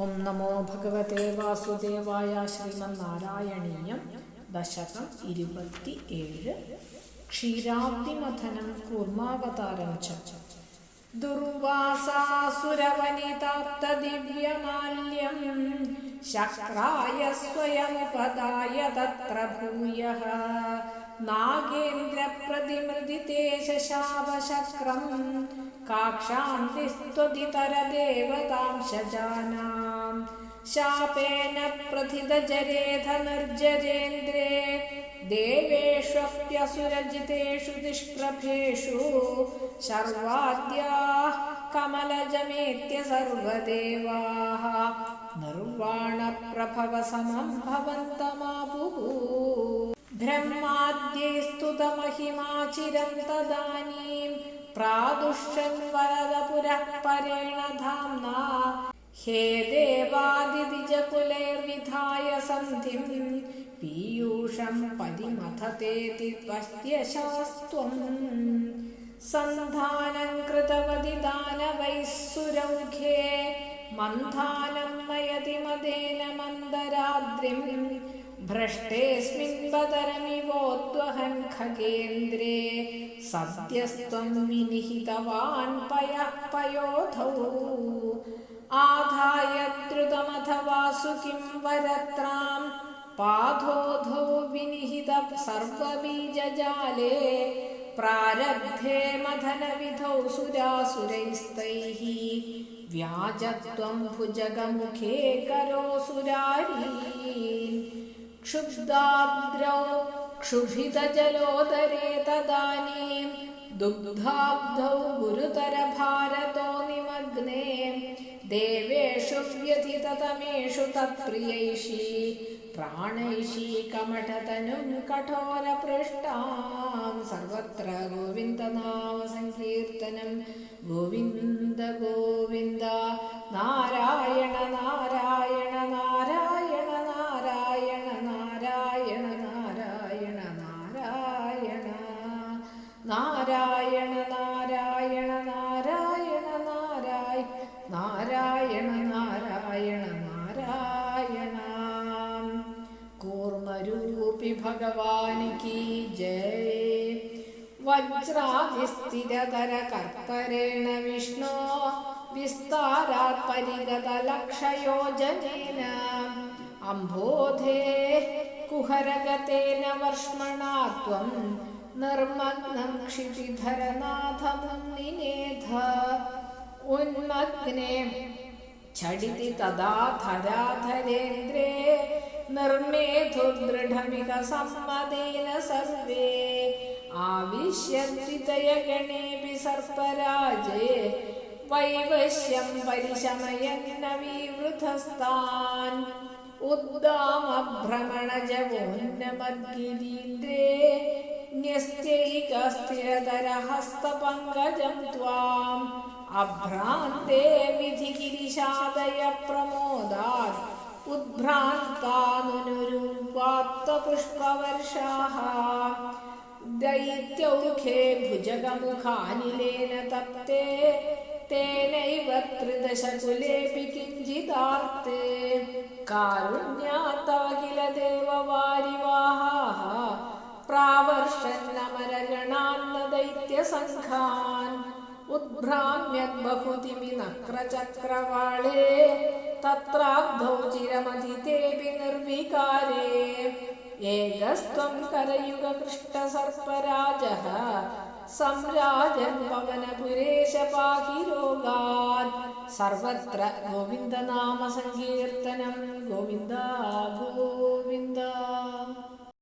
ഓം നമോ ഭഗവതേ വാസുദേവായ ശ്രീമന്നാരായണീയം. ദശകം ഇരുപത്തി ഏഴ് ക്ഷീരാബ്ദിമഥനം കൂർമാവതാരം ചർച്ച ദുർവാസാസുരവനിതാപ്തദിവ്യമാല്യം. ശക്രായ സ്വയമുപദായ തത്ര ഭൂയഃ नागेन्द्रप्रतिमृदिते शशावशक्रम् काक्षान्ति स्तुतितरदेवतां शजानाम् शापेन प्रथितजरेधनर्जजेन्द्रे देवेष्वप्यसुरजितेषु निष्प्रभेषु शर्वाद्याः कमलजमेत्य सर्वदेवाः नर्वाणप्रभव भवन्तमा ब्रह्माद्यै स्तुतमहिमाचिरं तदानीम् प्रादुष्यन् वरदपुरः परेण धाम्ना हे देवादिदिजकुलैर्विधाय सन्धिं पीयूषं परिमथतेति पश्यशास्त्वम् सन्धानं कृतवति दानवैः सुरौघे मन्थानं नयति मदेन मन्दराद्रिम् भ्रष्टेऽस्मिन् बदरमिवोद्वहन् खगेन्द्रे सद्यस्त्वं विनिहितवान् पयः पयोधौ। आधाय द्रुतमथ वासुकिं वरत्रां, पाधोधौ विनिहित सर्वबीजजाले। प्रारब्धे मथनविधौ सुरासुरैस्तैः व्याजत्वं भुजगमुखे करोऽसुरारीन् क्षुब्दाब्द्रौ क्षुभितजलोदरे तदानीं दुग्धाब्धौ गुरुतरभारतो निमग्ने देवेषु व्यथिततमेषु तत्प्रियैषी प्राणैषी कमठतनुं कठोरपृष्टां सर्वत्र गोविन्दनाम सङ्कीर्तनं गोविन्द गोविन्द നാരായണ നാരായ നാരായണ നാരായണ നാരായണ. കൂർമ്മരൂപി ഭഗവാനിക്ക് ജയ. വജ്രാതിസ്ഥിരതര കർത്തരേണ വിഷ്ണോ വിസ്താരാത് പരിഗതലക്ഷയോജനേന അംബോധേ കുഹരഗതേന വർഷ്മണാത്വം निर्मग्नं क्षितिधरनाथमुनिनेध उन्मग्ने झटिति तदा धराधरेन्द्रे निर्मेधुर्दृढमिह सम्मदेन सर्वे आविश्यद्वितयगणेऽपि सर्पराजे वैवश्यं परिशमयन्नवीवृतस्तान् उद्दामभ्रमणजवोन्नमद्गिरीन्द्रे न्यस्त्यैकस्थिरतरहस्तपङ्कजं त्वाम्। अभ्रान्ते विधिगिरिशादय प्रमोदात्। उद्भ्रान्तानुनुरूपात्तपुष्पवर्षाः दैत्यौखे भुजगमुखानिलेन तप्ते। तेनैव त्रिदशकुलेऽपि किञ्चिदार्ते। कारुण्यात् तव किल देववारिवाहाः दैत्यसङ्घान् उद्भ्राम्यद्बहुतिमि नक्रचक्रवाळे तत्राब्धौ चिरमधितेऽपि निर्विकारे। एकस्त्वं करयुगकृष्टसर्पराजः संराजन् पाहि रोगात् सर्वत्र गोविन्दनामसङ्कीर्तनं, गोविन्द गोविन्द।